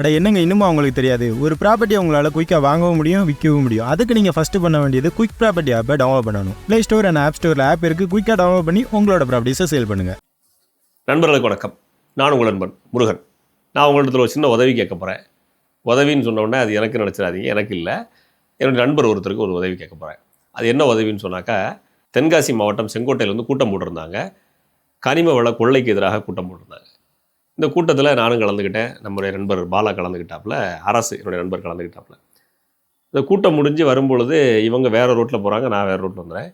அட என்னங்க இன்னுமா அவங்களுக்கு தெரியாது? ஒரு ப்ராப்பர்ட்டி உங்களால் குயிக்காக வாங்கவும் முடியும் விற்கவும் முடியும். அதுக்கு நீங்கள் ஃபஸ்ட்டு பண்ண வேண்டியது குயிக் ப்ராப்பர்ட்டி ஆப்பை டவுன்லோட் பண்ணணும். ப்ளே ஸ்டோர் அண்ட் ஆப் ஸ்டோரில் ஆப் இருக்குது குயிக்காக டவுன்லோட் பண்ணி உங்களோட ப்ராப்பர்ட்டிஸை சேல் பண்ணுங்கள் நண்பர்களுக்கு வணக்கம். நான் உங்கள் நண்பன் முருகன். நான் உங்களிடத்தில் ஒரு சின்ன உதவி கேட்க போகிறேன் உதவின்னு சொன்ன உடனே அது எனக்கு நினச்சிடாதீங்க எனக்கு இல்லை. என்னுடைய நண்பர் ஒருத்தருக்கு ஒரு உதவி கேட்க போகிறேன் அது என்ன உதவின்னு சொன்னாக்கா தென்காசி மாவட்டம் செங்கோட்டையிலேருந்து கூட்டம் போட்டிருந்தாங்க. கனிம வள கொள்ளைக்கு எதிராக கூட்டம் போட்டிருந்தாங்க. இந்த கூட்டத்தில் நானும் கலந்துக்கிட்டேன் நம்முடைய நண்பர் பாலா கலந்துக்கிட்டாப்புல அரசு என்னுடைய நண்பர் கலந்துக்கிட்டாப்புல இந்த கூட்டம் முடிஞ்சு வரும்பொழுது இவங்க வேறு ரோட்டில் போகிறாங்க நான் வேறு ரோட்டில் வந்துடுறேன்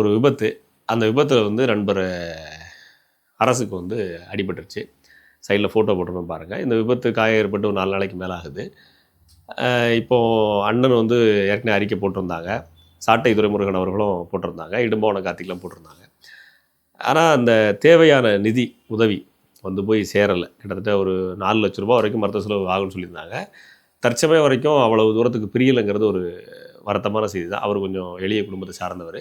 ஒரு விபத்து. அந்த விபத்தில் வந்து நண்பர் அரசுக்கு வந்து அடிபட்டுருச்சு. சைடில் ஃபோட்டோ போட்டிருந்தோம் பாருங்கள் இந்த விபத்து காய ஏற்பட்டு ஒரு நாலு நாளைக்கு மேலே ஆகுது இப்போது அண்ணன் வந்து ஏற்கனவே அறிக்கை போட்டிருந்தாங்க. சாட்டை துரைமுருகன் அவர்களும் போட்டிருந்தாங்க. இடும்போன கார்த்திக்லாம் போட்டிருந்தாங்க. ஆனால் அந்த தேவையான நிதி உதவி வந்து போய் சேரலை. கிட்டத்தட்ட ஒரு நாலு லட்ச ரூபா வரைக்கும் மருத்துவ செலவு ஆகும்னு சொல்லியிருந்தாங்க. தற்சமயம் வரைக்கும் அவ்வளவு தூரத்துக்கு பிரியலைங்கிறது ஒரு வருத்தமான செய்தி தான். அவர் கொஞ்சம் எளிய குடும்பத்தை சார்ந்தவர்.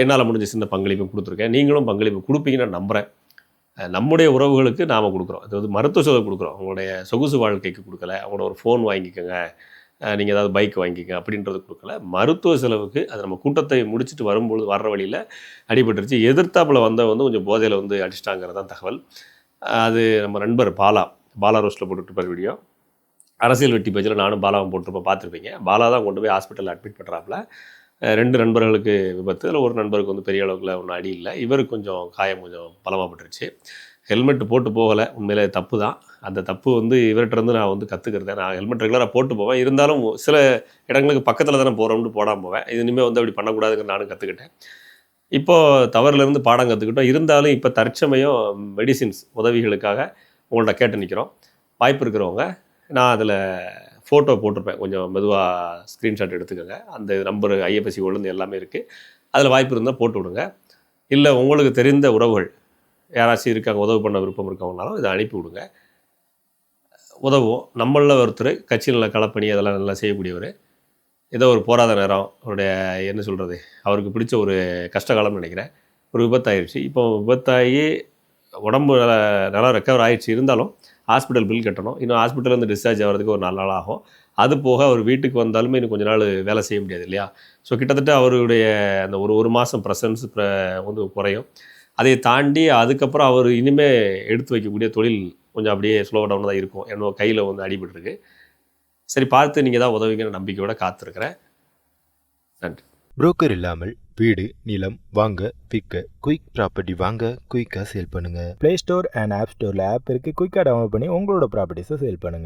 என்னால் முடிஞ்ச சின்ன பங்களிப்பு கொடுத்துருக்கேன். நீங்களும் பங்களிப்பு கொடுப்பீங்கன்னு நான் நம்புகிறேன் நம்முடைய உறவுகளுக்கு நாம் கொடுக்குறோம். அது வந்து மருத்துவ செலவு கொடுக்குறோம். அவங்களுடைய சொகுசு வாழ்க்கைக்கு கொடுக்கல. அவங்களோட ஒரு ஃபோன் வாங்கிக்கோங்க. நீங்கள் ஏதாவது பைக் வாங்கிக்கங்க அப்படின்றது கொடுக்கல. மருத்துவ செலவுக்கு அது நம்ம கூட்டத்தை முடிச்சுட்டு வரும்பொழுது வர்ற வழியில் அடிபட்டுருச்சு. எதிர்த்தாப்பில் வந்த வந்து கொஞ்சம் போதையில் வந்து அடிச்சிட்டாங்கிறது தான் தகவல். அது நம்ம நண்பர் பாலா பாலா ரோஸ்ட்டில் போட்டுட்டு வீடியோ அரசியல் வெட்டி பேஜில் நானும் பாலாவும் போட்டிருப்பேன் பார்த்துருப்பீங்க. பாலா தான் கொண்டு போய் ஹாஸ்பிட்டலில் அட்மிட் பண்ணுறாப்புல ரெண்டு நண்பர்களுக்கு விபத்து. இல்லை ஒரு நண்பருக்கு வந்து பெரிய அளவுக்குல ஒன்றும் அடி இல்லை. இவருக்கு கொஞ்சம் காயம் கொஞ்சம் பலமாகப்பட்டுருச்சு. ஹெல்மெட் போட்டு போகலை. உண்மையிலே தப்பு தான். அந்த தப்பு வந்து இவர்கிட்டருந்து நான் வந்து கற்றுக்கிறதேன் நான் ஹெல்மெட் ரெகுலராக போட்டு போவேன். இருந்தாலும் சில இடங்களுக்கு பக்கத்தில் தானே போகிறோம்னு போடாமல் போவேன். இது இனிமேல் வந்து அப்படி பண்ணக்கூடாதுன்னு நானும் கற்றுக்கிட்டேன் இப்போது தவறுலேருந்து பாடம் கற்றுக்கிட்டோம் இருந்தாலும் இப்போ தற்சமயம் மெடிசின்ஸ் உதவிகளுக்காக உங்கள்ட்ட கேட்டு நிற்கிறோம் வாய்ப்பு இருக்கிறவங்க நான் அதில் ஃபோட்டோ போட்டிருப்பேன். கொஞ்சம் மெதுவாக ஸ்க்ரீன்ஷாட் எடுத்துக்கோங்க. அந்த நம்பர் ஐஎஃப்எஸ்சி கொண்டு எல்லாமே இருக்குது அதில் வாய்ப்பு இருந்தால் போட்டு விடுங்க. இல்லை உங்களுக்கு தெரிந்த உறவுகள் யாராச்சும் இருக்காங்க உதவி பண்ண விருப்பம் இருக்கவங்கனாலும் இதை அனுப்பி விடுங்க. உதவும் நம்மளில் ஒருத்தர் கட்சியில் களப்பணி அதெல்லாம் நல்லா செய்யக்கூடியவர். ஏதோ ஒரு போராத நேரம் அவருடைய என்ன சொல்கிறது அவருக்கு பிடிச்ச ஒரு கஷ்டகாலம்னு நினைக்கிறேன். ஒரு விபத்தாயிருச்சு. இப்போ விபத்தாகி உடம்பு நல்லா நல்லா ரெக்கவர் ஆயிடுச்சு. இருந்தாலும் ஹாஸ்பிட்டல் பில் கட்டணும். இன்னும் ஹாஸ்பிட்டல்லேருந்து டிஸ்சார்ஜ் ஆகிறதுக்கு ஒரு நாலு நாள் ஆகும். அது போக அவர் வீட்டுக்கு வந்தாலுமே இன்னும் கொஞ்ச நாள் வேலை செய்ய முடியாது இல்லையா? ஸோ கிட்டத்தட்ட அவருடைய அந்த ஒரு ஒரு மாதம் ப்ரெசன்ஸ் வந்து குறையும். அதை தாண்டி அதுக்கப்புறம் அவர் இனிமேல் எடுத்து வைக்கக்கூடிய தொழில் கொஞ்சம் அப்படியே ஸ்லோ டவுன் தான் இருக்கும். என்னோட கையில் வந்து அடிபட்டுருக்கு. சரி பார்த்து நீங்கள் தான் உதவிங்கிற நம்பிக்கையோட காத்திருக்கிறேன். நன்றி. புரோக்கர் இல்லாமல் வீடு நிலம் வாங்க விற்க குயிக் ப்ராப்பர்ட்டி வாங்க குயிக்காக சேல் பண்ணுங்க. ப்ளே ஸ்டோர் அண்ட் ஆப் ஸ்டோரில் ஆப் இருக்குது குயிக்காக டவுன்லோட் பண்ணி உங்களோட ப்ராப்பர்ட்டிஸை சேல் பண்ணுங்கள்